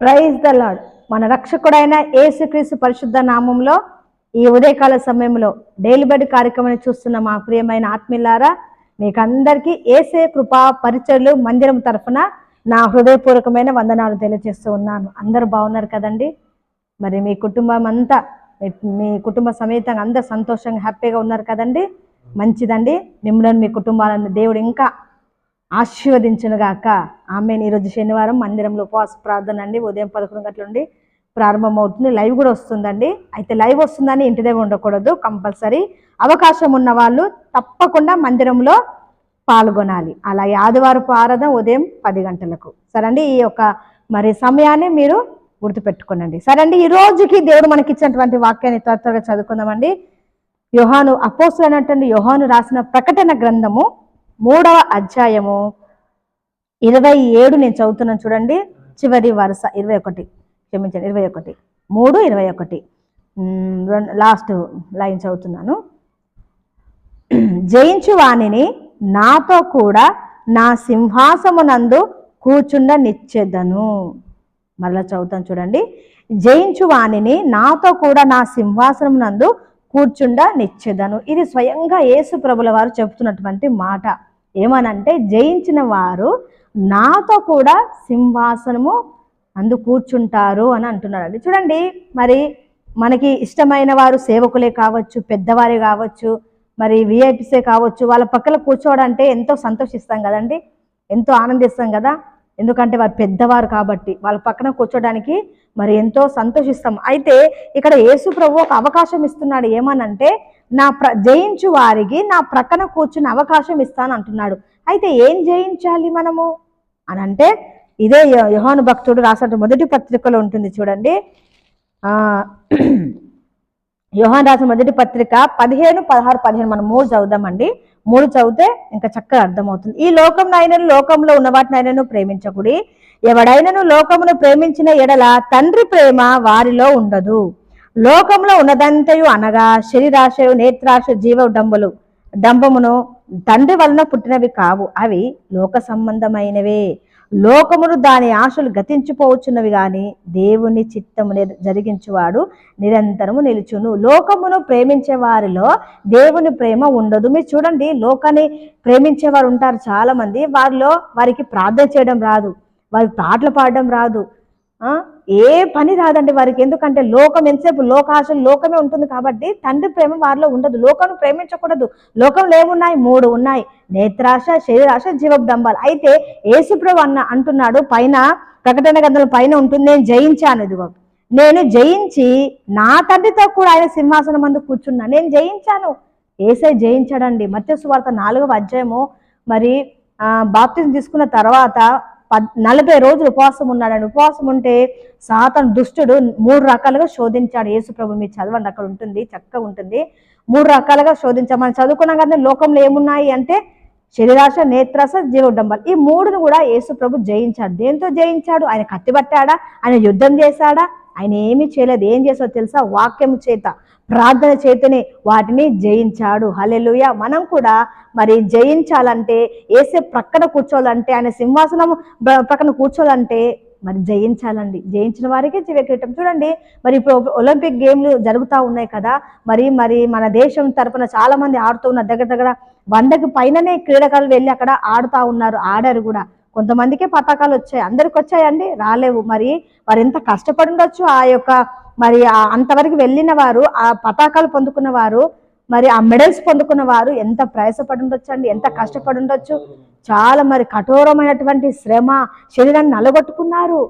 Praise the lord మన రక్షకుడైన ఏసుక్రీస్తు పరిశుద్ధ నామంలో ఈ ఉదయకాల సమయంలో డైలీ బెడ్ కార్యక్రమాన్ని చూస్తున్న మా ప్రియమైన ఆత్మీయులారా మీకు అందరికీ ఏసే కృపా పరిచయలు మందిరం తరఫున నా హృదయపూర్వకమైన వందనాలు తెలియజేస్తూ ఉన్నాను. అందరూ బాగున్నారు కదండి? మరి మీ కుటుంబం అంతా మీ- మీ కుటుంబ సమేతంగా అందరు సంతోషంగా హ్యాపీగా ఉన్నారు కదండి? మంచిదండి. మిమ్మల్ని మీ కుటుంబాలను దేవుడు ఇంకా ఆశీర్వదించునుగాక. ఆమె ఈరోజు శనివారం మందిరంలో ఉపవాస ప్రార్థన అండి. ఉదయం పదకొండు గంటల నుండి ప్రారంభమవుతుంది. లైవ్ కూడా వస్తుందండి. అయితే లైవ్ వస్తుందని ఇంటి దగ్గర ఉండకూడదు. కంపల్సరీ అవకాశం ఉన్న వాళ్ళు తప్పకుండా మందిరంలో పాల్గొనాలి. అలాగే ఆదివారపు ఆరాధన ఉదయం పది గంటలకు. సరే అండి ఈ యొక్క మరి సమయాన్ని మీరు గుర్తుపెట్టుకోనండి. సరే అండి ఈ రోజుకి దేవుడు మనకి ఇచ్చినటువంటి వాక్యాన్ని త్వర త్వరగా చదువుకుందామండి. యోహాను అపోసులు అనేటువంటి యోహాను రాసిన ప్రకటన గ్రంథము మూడవ అధ్యాయము ఇరవై ఏడు నేను చదువుతున్నాను చూడండి. చివరి వరుస ఇరవై ఒకటి. క్షమించండి ఇరవై ఒకటి. మూడు ఇరవై ఒకటి. లాస్ట్ లైన్ చదువుతున్నాను. జయించు వాణిని నాతో కూడా నా సింహాసమునందు కూర్చుండ నిచ్చెదను మళ్ళా చదువుతాను చూడండి. జయించు వాణిని నాతో కూడా నా సింహాసనం నందు కూర్చుండ నిచ్చెదను ఇది స్వయంగా యేసు ప్రభుల వారు చెబుతున్నటువంటి మాట. ఏమనంటే జయించిన వారు నాతో కూడా సింహాసనము అందు కూర్చుంటారు అని అంటున్నారండి. చూడండి మరి మనకి ఇష్టమైన వారు సేవకులే కావచ్చు పెద్దవారే కావచ్చు మరి విఐపిసే కావచ్చు వాళ్ళ పక్కన కూర్చోవడం అంటే ఎంతో సంతోషిస్తాం కదండి ఎంతో ఆనందిస్తాం కదా. ఎందుకంటే వారు పెద్దవారు కాబట్టి వాళ్ళ పక్కన కూర్చోడానికి మరి ఎంతో సంతోషిస్తాం. అయితే ఇక్కడ యేసు ప్రభు ఒక అవకాశం ఇస్తున్నాడు. ఏమనంటే నా ప్ర జయించు వారికి నా ప్రక్కన కూర్చుని అవకాశం ఇస్తాను అంటున్నాడు. అయితే ఏం జయించాలి మనము? అని అంటే ఇదే యోహాను భక్తుడు రాసిన మొదటి పత్రికలో ఉంటుంది చూడండి. యోహాన్ రాసిన మొదటి పత్రిక పదిహేను పదహారు పదిహేను మనం మూడు చదువుదామండి. మూడు చదివితే ఇంకా చక్కగా అర్థమవుతుంది. ఈ లోకం నాయనను లోకంలో ఉన్న వాటినైనను ప్రేమించకుడి. ఎవడైనను లోకమును ప్రేమించిన ఎడల తండ్రి ప్రేమ వారిలో ఉండదు. లోకంలో ఉన్నదంతయు అనగా శరీరాశయు నేత్రాశ జీవ డంబులు డంబమును తండ్రి వలన పుట్టినవి కావు. అవి లోక సంబంధమైనవే. లోకమును దాని ఆశలు గతించిపోవచ్చున్నవి గాని దేవుని చిత్తము జరిగించువాడు నిరంతరము నిలుచును. లోకమును ప్రేమించే వారిలో దేవుని ప్రేమ ఉండదు. మీరు చూడండి లోకాన్ని ప్రేమించే వారు ఉంటారు చాలా మంది వారిలో వారికి ప్రార్థన చేయడం రాదు. వారికి పాటలు పాడడం రాదు. ఏ పని రాదండి వారికి. ఎందుకంటే లోకం ఎంతసేపు లోకాశలు లోకమే ఉంటుంది కాబట్టి తండ్రి ప్రేమ వారిలో ఉండదు. లోకం ప్రేమించకూడదు. లోకంలో ఏమున్నాయి? మూడు ఉన్నాయి. నేత్రాశ శరీరాశ జీవబ్దంబాలు అయితే యేసుప్రభు అన్న అంటున్నాడు పైన ప్రకటన గ్రంథం పైన ఉంటుంది నేను జయించాను. ఇదిగో నేను జయించి నా తండ్రితో కూడా ఆయన సింహాసనం మందు కూర్చున్నా. నేను జయించాను. ఏసై జయించాడండి. మత్స్య సువార్త నాలుగవ అధ్యాయము. మరి ఆ, బాప్తిజం తీసుకున్న తర్వాత నలభై రోజులు ఉపవాసం ఉన్నాడని ఉపవాసం ఉంటే సాతను దుష్టుడు మూడు రకాలుగా శోధించాడు. యేసుప్రభు మీరు చదవండి అక్కడ ఉంటుంది చక్కగా ఉంటుంది. మూడు రకాలుగా శోధించాం మనం చదువుకున్నాం కదా లోకంలో ఏమున్నాయి అంటే శరీరాశ నేత్రాస జీవడంబల్ ఈ మూడును కూడా యేసుప్రభు జయించాడు. దేంతో జయించాడు? ఆయన కత్తిపట్టాడా ఆయన యుద్ధం చేశాడా? ఆయన ఏమీ చేయలేదు. ఏం చేసో తెలుసా? వాక్యం చేత ప్రార్థన చేతనే వాటిని జయించాడు. హలెలుయ మనం కూడా మరి జయించాలంటే ఏసే ప్రక్కన కూర్చోవాలంటే ఆయన సింహాసనం ప్రక్కన కూర్చోవాలంటే మరి జయించాలండి. జయించిన వారికి జీవ చూడండి మరి ఇప్పుడు ఒలింపిక్ గేమ్లు జరుగుతూ ఉన్నాయి కదా మరి మరి మన దేశం తరపున చాలా మంది ఆడుతూ ఉన్నారు దగ్గర దగ్గర వందకి పైననే క్రీడకారులు వెళ్ళి అక్కడ ఆడుతూ ఉన్నారు ఆడారు కూడా. కొంతమందికే పతాకాలు వచ్చాయి. అందరికి వచ్చాయండి? రాలేవు. మరి వారు ఎంత కష్టపడి ఉండొచ్చు? ఆ యొక్క మరి అంతవరకు వెళ్ళిన వారు ఆ పతాకాలు పొందుకున్న వారు మరి ఆ మెడల్స్ పొందుకున్న వారు ఎంత ప్రయాసపడి ఉండొచ్చు అండి? ఎంత కష్టపడి ఉండొచ్చు? చాలా మరి కఠోరమైనటువంటి శ్రమ శరీరాన్ని నలగొట్టుకున్నారు.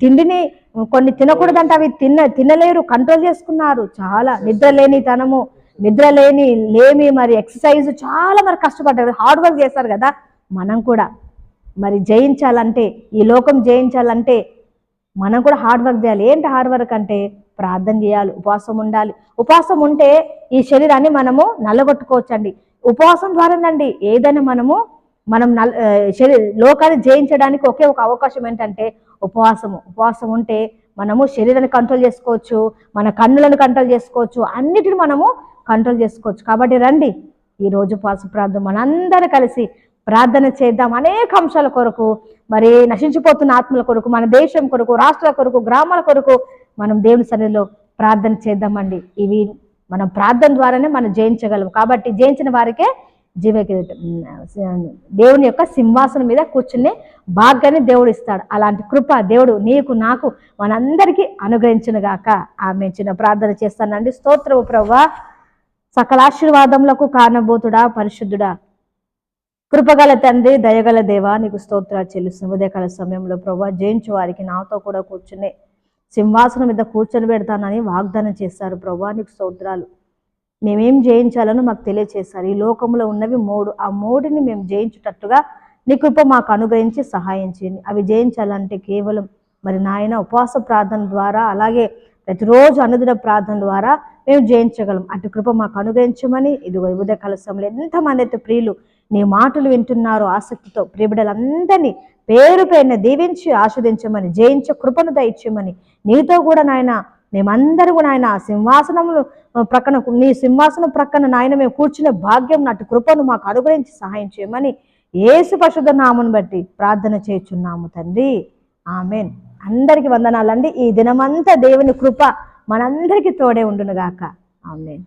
తిండిని కొన్ని తినకూడదంటే అవి తిన్న తినలేరు కంట్రోల్ చేసుకున్నారు. చాలా నిద్ర లేని తనము నిద్ర లేని లేమి మరి ఎక్సర్సైజ్ చాలా మరి కష్టపడ్డారు. హార్డ్ వర్క్ చేస్తారు కదా మనం కూడా. మరి జయించాలంటే ఈ లోకం జయించాలంటే మనం కూడా హార్డ్ వర్క్ చేయాలి. ఏంటి హార్డ్ వర్క్ అంటే? ప్రార్థన చేయాలి ఉపవాసం ఉండాలి. ఉపవాసం ఉంటే ఈ శరీరాన్ని మనము నల్లగొట్టుకోవచ్చండి. ఉపవాసం ద్వారానండి ఏదైనా మనము మనం నల్ శరీ లోకాన్ని జయించడానికి ఒకే ఒక అవకాశం ఏంటంటే ఉపవాసము. ఉపవాసం ఉంటే మనము శరీరాన్ని కంట్రోల్ చేసుకోవచ్చు మన కన్నులను కంట్రోల్ చేసుకోవచ్చు అన్నిటిని మనము కంట్రోల్ చేసుకోవచ్చు. కాబట్టి రండి ఈ రోజు ఉపవాస ప్రార్థన మనందరం కలిసి ప్రార్థన చేద్దాం. అనేక అంశాల కొరకు మరి నశించిపోతున్న ఆత్మల కొరకు మన దేశం కొరకు రాష్ట్రాల కొరకు గ్రామాల కొరకు మనం దేవుని సన్నిధిలో ప్రార్థన చేద్దామండి. ఇవి మనం ప్రార్థన ద్వారానే మనం జయించగలం. కాబట్టి జయించిన వారికే జీవ దేవుని యొక్క సింహాసనం మీద కూర్చునే భాగ్యాన్ని దేవుడు ఇస్తాడు. అలాంటి కృప దేవుడు నీకు నాకు మనందరికీ అనుగ్రహించిన గాక ఆమె చిన్న ప్రార్థన చేస్తానండి. స్తోత్రము ప్రవ్వ. సకలాశీర్వాదములకు కారణభూతుడా పరిశుద్ధుడా. కృపగల తండ్రి దయగల దేవా నీకు స్తోత్రాలు చెల్లిస్తున్న. ఉదయకాల సమయంలో ప్రభా జయించు వారికి నాతో కూడా కూర్చునే సింహాసనం మీద కూర్చొని పెడతానని వాగ్దానం చేశారు ప్రభా నీకు స్తోత్రాలు. మేమేం జయించాలని మాకు తెలియచేశారు. ఈ లోకంలో ఉన్నవి మూడు ఆ మూడిని మేము జయించుటట్టుగా నీ కృప మాకు అనుగ్రహించి సహాయం చేయండి. అవి జయించాలంటే కేవలం మరి నాయన ఉపవాస ప్రార్థన ద్వారా అలాగే ప్రతిరోజు అనుదిన ప్రార్థన ద్వారా మేము జయించగలం. అటు కృప మాకు అనుగ్రహించమని ఇదిగో ఉదయ కలసంలో సమయంలో ఎంతమంది అయితే ప్రియులు నీ మాటలు వింటున్నారు ఆసక్తితో ప్రియబిడలందరినీ పేరు పేరున దీవించి ఆస్వాదించమని జయించే కృపను దయచేయమని. నీతో కూడా నాయన మేమందరూ కూడా ఆయన సింహాసనములు ప్రక్కన నీ సింహాసనం ప్రక్కన నాయన మేము కూర్చునే భాగ్యం నాటి కృపను మాకు అనుగ్రహించి సహాయం చేయమని ఏసు పరిశుద్ధ నామను బట్టి ప్రార్థన చేయుచున్నాము తండ్రి. ఆమెన్. అందరికి వందనాలండి. ఈ దినమంతా దేవుని కృప మనందరికీ తోడే ఉండునుగాక. ఆమెన్.